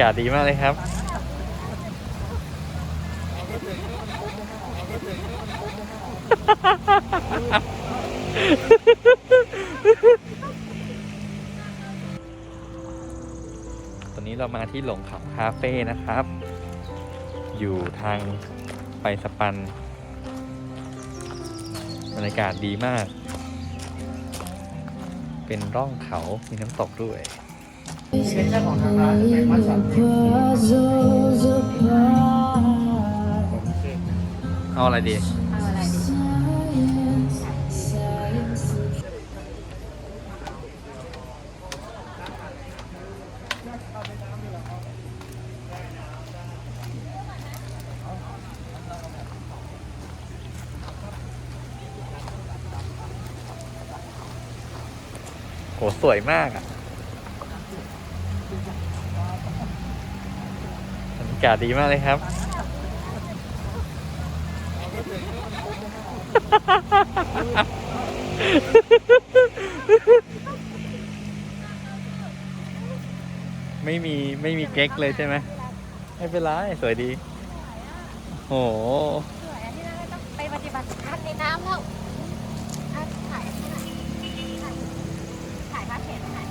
ากาศดีมากเลยครับ ตอนนี้เรามาที่หลงเขาคาเฟ่นะครับ อยู่ทางไปสปันบรรยากาศดีมาก เป็นร่องเขา มีน้ำตกด้วย เป็นเจ้าของทางร้านแบ่งมาจัดเอาอะไรดี เอาอะไรดีโหสวยมากอะบรรยากาศดีมากเลยครับ ไม่มีไม่มีเก๊กเลยใช่ไหมไม่เป็นไรสวยดีโหสวยอันที่เราต้องไปปฏิบัติธรรในน้ำแล้วอะถ่ายให้หน่อยถ่ายถ่ายภาพเห็นหน่อย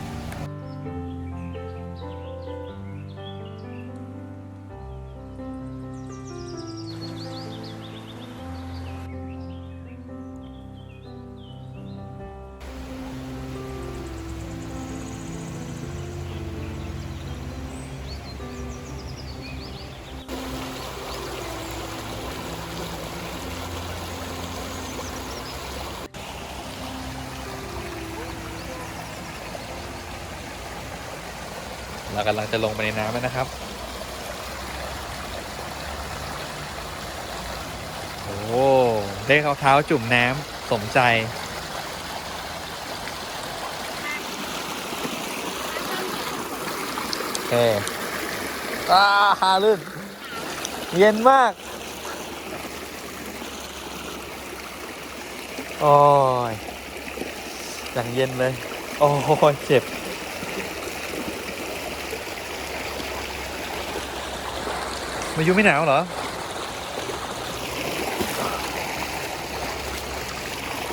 เรากำลังจะลงไปในน้ำแล้วนะครับโอ้ได้เขาเท้าจุ่มน้ำสมใจโอเคอ้าฮาลื่นเย็นมาก โอ้ยอย่างเย็นเลย โอ้ยเจ็บ มายุไม่หนาวเหรอ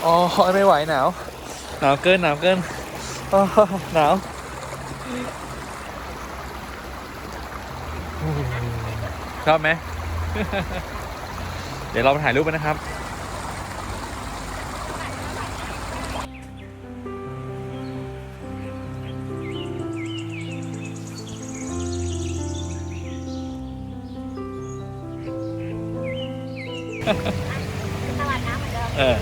อ๋อไม่ไหวหนาว หนาวเกินหนาวเกินอ๋อหนาวชอบไหม เดี๋ยวเราไปถ่ายรูปกันนะครับ ตลาดน้ำเหมือนเดิมเออ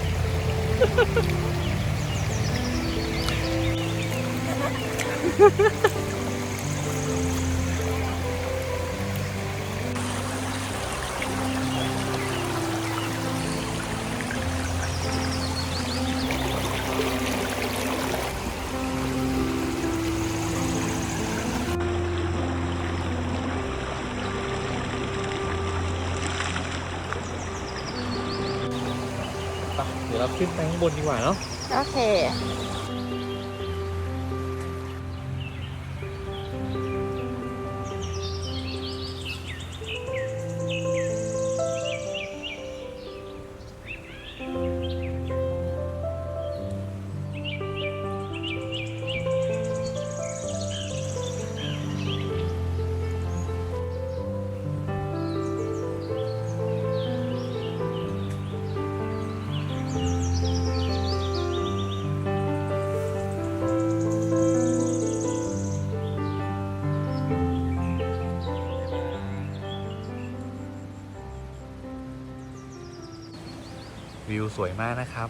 เราขึ้นไปข้างบนดีกว่าเนาะ โอเค วิวสวยมากนะครับ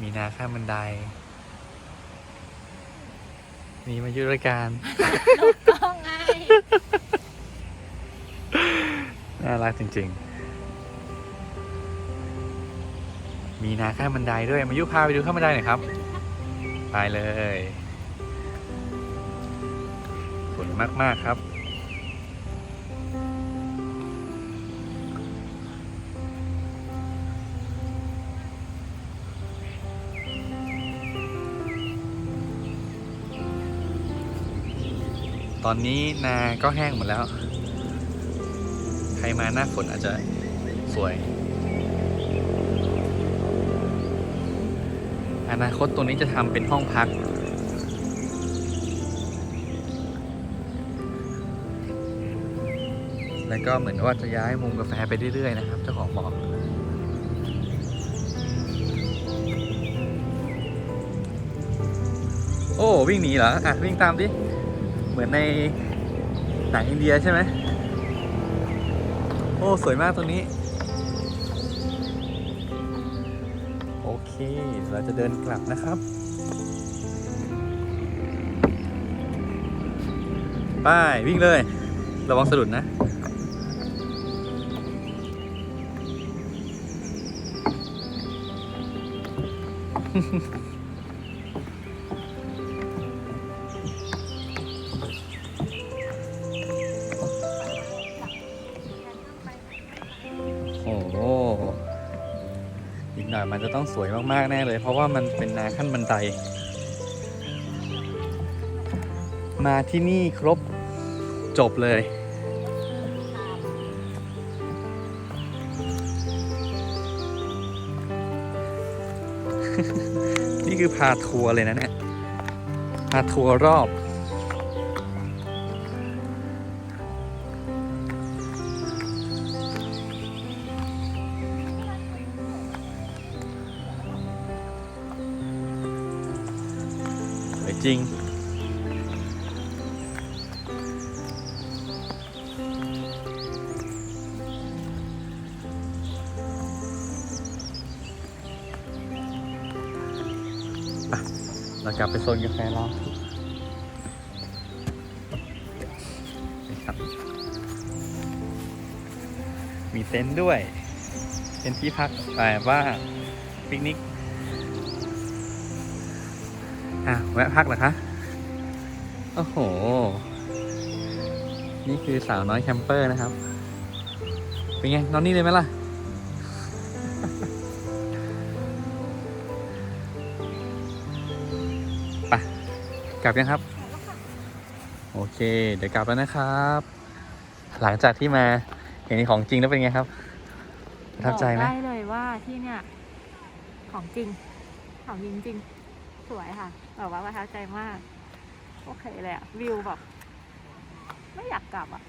มีนาข้ามบันไดนี่มายุรายการก็ไงน่ารักจริง ๆ มีนาข้ามบันไดด้วย มายุพาไปดูข้ามบันไดหน่อยครับ ไปเลย สวยมากๆครับ ตอนนี้นาก็แห้งหมดแล้ว ใครมาหน้าฝนอาจจะสวย อนาคตตัวนี้จะทำเป็นห้องพัก แล้วก็เหมือนว่าจะย้ายมุมกาแฟไปเรื่อยๆนะครับ เจ้าของบอกโอ้ วิ่งหนีเหรอ อะ วิ่งตามดิ มือนในหนังอินเดียใช่ไหมโอ้ สวยมากตรงนี้ โอเค เราจะเดินกลับนะครับ ไป วิ่งเลย ระวังสะดุดนะโจะต้องสวยมากๆแน่เลย เพราะว่ามันเป็นนาขั้นบันได มาที่นี่ครบจบเลยนี่คือพาทัวร์เลยนะเนี่ย พาทัวร์รอบ ริงอะเรากลับไปโซนกาแฟเรามีเต็นท์ด้วย เป็นที่พักแบบว่าปิกนิก อะแวะพักเหรอคะ โอ้โห นี่คือสาวน้อยแคมเปอร์นะครับ เป็นไง นอนนี่เลยไหมล่ะ ไป กลับยังครับ โอเค เดี๋ยวกลับแล้วนะครับ หลังจากที่มาเห็นของจริงแล้วเป็นไงครับประทับใจไหมได้เลยว่าที่เนี่ย ของจริง ของจริงจริง สวยค่ะแบบว่าประทับใจมาก โอเคเลยอะวิวแบบ ไม่อยากกลับอะ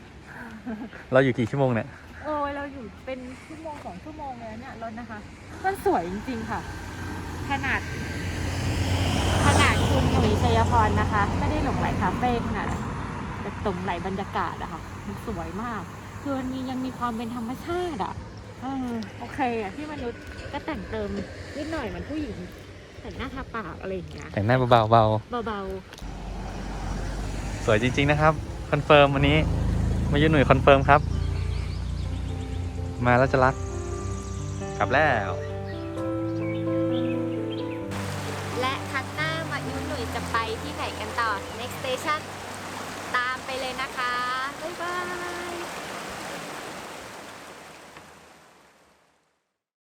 เราอยู่กี่ชั่วโมงเนี่ยโอ้ยเราอยู่เป็นชั่วโมงสองชั่วโมงเลยนะเนี่ยรถนะคะ มันสวยจริงๆค่ะ ขนาด ขนาดคุณหนุ่ยชัยพรนะคะ ไม่ได้หลงไหลคาเฟ่ขนาดนั้นแต่ตรงไหลบรรยากาศอะค่ะ มันสวยมากคือมันมียังมีความเป็นธรรมชาติอะเออโอเคอะที่มนุษย์ก็แต่งเติมนิดหน่อยเหมือนผู้หญิง แต่งหน้าทาปากอะไรอย่างเงี้ยแต่งหน้าเบาๆเบาเบาสวยจริง ๆ นะครับคอนเฟิร์มวันนี้มายืนหน่วยคอนเฟิร์มครับ มาแล้วจะรักกลับแล้ว ๆและครั้งหน้ามายุหนุ่ยจะไปที่ไหนกันต่อ next station